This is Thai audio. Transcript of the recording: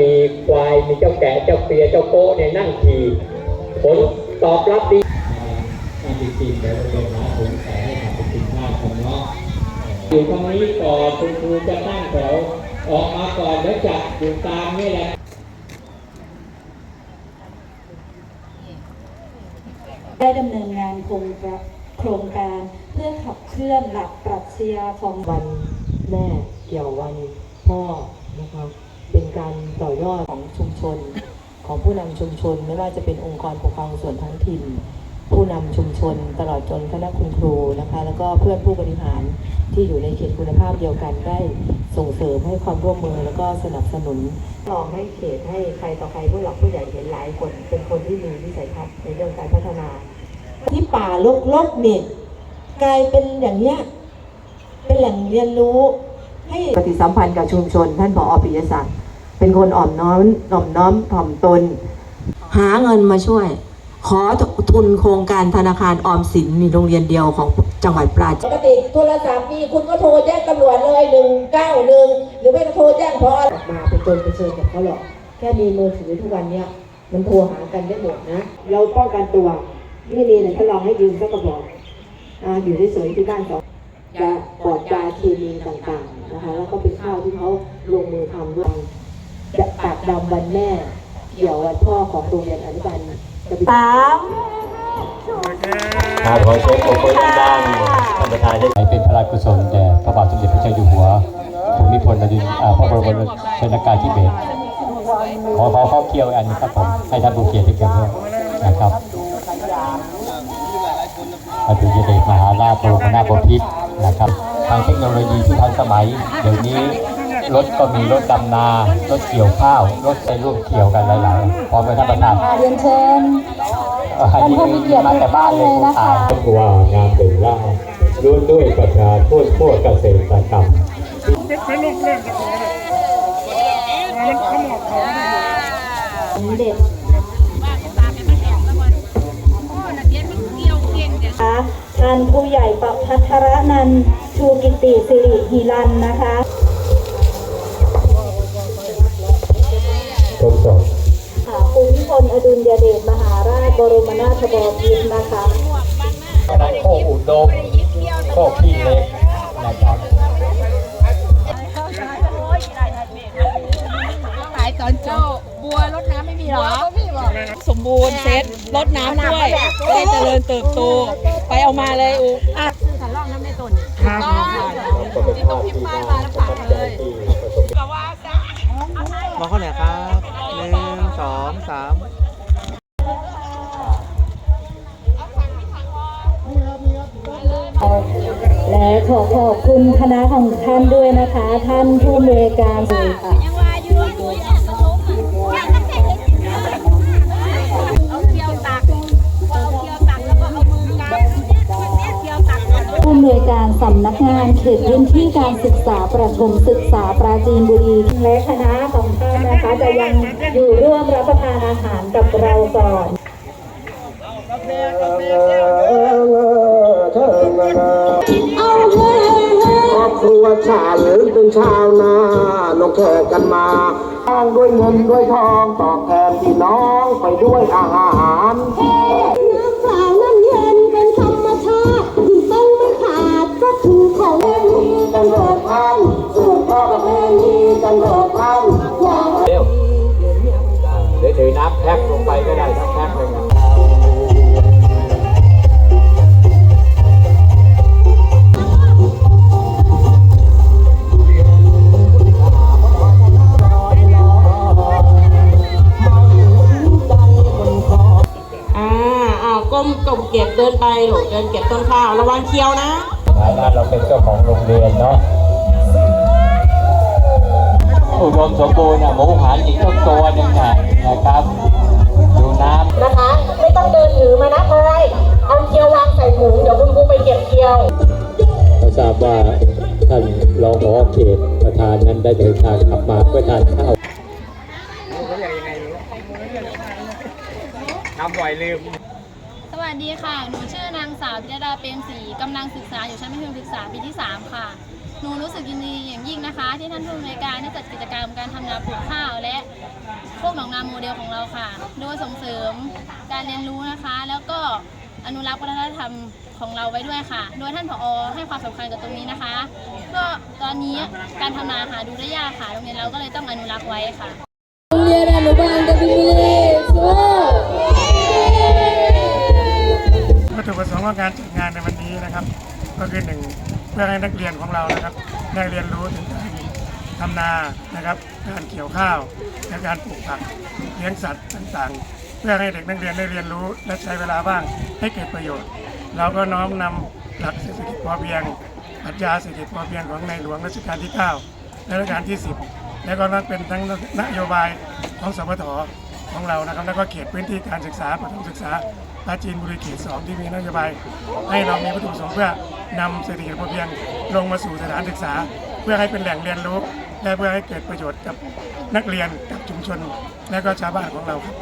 มีควายมีเจ้าแกะเจ้าเปียเจ้าโก้เนี่ยนั่งขี่ผลตอบรับดีจริงๆแล้วเป็นหาผลแต่ให้ทำเป็นสิ่งง่ายของน้องอยู่ตรงนี้ก่อนคุณครูจะตั้งแถวออกมาก่อนแล้วจัดอยู่กลางนี่แหละได้ดำเนินงานโครงการโครงการเพื่อขับเคลื่อนหลักปรัชญาของวันแม่เกี่ยววันพ่อนะคะ เป็นการต่อยอดของชุมชน ของผู้นำชุมชน ไม่ว่าจะเป็นองค์กรปกครองส่วนท้องถิ่น ผู้นำชุมชน ตลอดจนคณะคุณครูนะคะ แล้วก็เพื่อนผู้บริหารที่อยู่ในเขตคุณภาพเดียวกันได้ส่งเสริมให้ความร่วมมือแล้วก็สนับสนุนลองให้เขตให้ใครต่อใครผู้หลักผู้ใหญ่เห็นหลายคนเป็นคนที่มีวิสัยทัศน์ในเรื่องการพัฒนา ที่ป่าลกๆเนี่ยกลายเป็นอย่างเนี้ยเป็นแหล่งเรียนรู้ให้ปฏิสัมพันธ์กับชุมชน ท่านผอปิยศักดิ์ เป็นคนอ่อมน้อมอ่อมน้อมถ่อมตน หาเงินมาช่วย ขอทุนโครงการธนาคารออมสินมีโรงเรียนเดียวของจังหวัดปราจีนปกติโทรศัพท์มีคุณก็โทรแจ้งตำรวจเลยหนึ่งเก้าหนึ่งหรือไม่ก็โทรแจ้งพอออกมาเป็นตนเป็นเชิญกับเขาหรอกแค่มีมือถือทุกวันเนี้ยมันโทรหากันได้หมดนะ เราป้องกันตัวไม่มีเนี่ยถ้าลองให้ยืมสักกระบอกอ่าอยู่เฉยๆที่บ้านสองจะปลอดยาเคมีต่างๆนะคะแล้วก็เป็นข้าวที่เขาลงมือทำด้วยจะ ปากดำวันแม่เกี่ยววันพ่อของโรงเรียนอนุบาลจะเป็นสามครับขอเชิญขอบคุณดังๆท่านประธานได้เป็นพระราชกุศลแด่พระบาทสมเด็จพระเจ้าอยู่หัวภูมิพลอดุลอ่าพระบรมชนกาธิเบศรขอขอข้อเกี่ยวอันนี้ครับผมให้ท่านผู้เกียรติได้เกี่ยวด้วยนะครับพระดุจเดชมหาราชบรมนาถบพิตรนะครับ ทางเทคโนโลยีที่ทันสมัยเดี๋ยวนี้ รถก็มีรถดำนา รถเกี่ยวข้าว รถใช้ร่วมเกี่ยวกันหลาย ๆ พร้อมกับท่านประธานเรียนเชิญอันนี้มาแต่บ้านเลยผมตายว่างานเป็นล่าล้วนด้วยประชาชนทั่วเกษตรกรรมสมเด็จนะคะท่านผู้ใหญ่ปพัทรนันท์ชูกิติสิริหิรันนะคะ ทดสอบค่ะภูมิพลอดุลยเดชมหาราชบรมนาถบพิตรนะคะนายโคอุดมโคขี้เล็กนะครับขายตอนโจ้บัวรดน้ำไม่มีหรอ สมบูรณ์เซ็ตรดน้ำด้วยจะได้เจริญเติบโต ไปเอามาเลยอูอะสารลองน้ำในต้นที่ต้องพิมพ์ป้ายมาแล้วฝากเลยมองข้อไหนครับหนึ่ง สามและขอขอบคุณคณะของท่านด้วยนะคะ ท่านผู้อำนวยการเลยค่ะ อนผู้อำนวยการสำนักงานเขตพื้นที่การศึกษาประถมศึกษาปราจีนบุรีและคณะของท่านนะคะจะยังอยู่ร่วมรับประทานอาหารกับเราก่อนครอบครัวฉันเป็นชาวนานกแขกกันมาสร้างด้วยเงินด้วยทองตอบแทนพี่น้องไปด้วยอาหาร เดี๋ยวถือน้ำแพ็คลงไปก็ได้ทั้งแพ็คเลยนะอ่าอ่าก้มกลมเก็บเดินไปหลเดินเก็บต้นข้าวระวังเคี้ยวนะฐานะเราเป็นเจ้าของโรงเรียนเนาะอุดมสมบูรณ์อะหมูหันอีกต้องตัวหนึ่งอะ นะครับ ดูน้ำนะคะ ไม่ต้องเดินถือมานะพลอยเอาเคี้ยววางใส่ถุงเดี๋ยวคุณครูไปเก็บเคี้ยวเราทราบว่าท่านรองผอเขตประธานนั้นได้เดินทางกลับมาเพื่อทานข้าวสวัสดีค่ะ หนูชื่อนางสาวพิยดาเปรมศรีกำลังศึกษาอยู่ชั้นมัธยมศึกษาปีที่ 3 ค่ะ หนูรู้สึกยินดีอย่างยิ่งนะคะ ที่ท่านผู้อำนวยการได้จัดกิจกรรมการทำนาปลูกข้าวและพวกหนองนาโมเดลของเราค่ะ โดยส่งเสริมการเรียนรู้นะคะ แล้วก็อนุรักษ์วัฒนธรรมของเราไว้ด้วยค่ะ โดยท่านผอ ให้ความสำคัญกับตรงนี้นะคะก็ตอนนี้การทำนาหาดูได้ยากค่ะ โรงเรียนเราก็เลยต้องอนุรักษ์ไว้ค่ะวัตถุประสงค์ของการจัดงานในวันนี้นะครับ ก็คือหนึ่งเพื่อให้นักเรียนของเรานะครับได้เรียนรู้ถึงการทำนานะครับ การเกี่ยวข้าวและการปลูกผักเลี้ยงสัตว์ต่างๆ เพื่อให้เด็กนักเรียนได้เรียนรู้และใช้เวลาว่างให้เกิดประโยชน์ เราก็น้อมนำหลักเศรษฐกิจพอเพียงปรัชญาเศรษฐกิจพอเพียงของในหลวงรัชกาลที่ 9 และรัชกาลที่ 10 และก็นับเป็นทั้งนโยบายของสพทของเรานะครับแล้วก็เขตพื้นที่การศึกษาประถมศึกษาปราจีนบุรีเขตสองที่มีนโยบายให้เรามีวัตถุประสงค์เพื่อ นำเศรษฐกิจพอเพียงลงมาสู่สถานศึกษา เพื่อให้เป็นแหล่งเรียนรู้ และเพื่อให้เกิดประโยชน์กับนักเรียนกับชุมชน และก็ชาวบ้านของเราครับ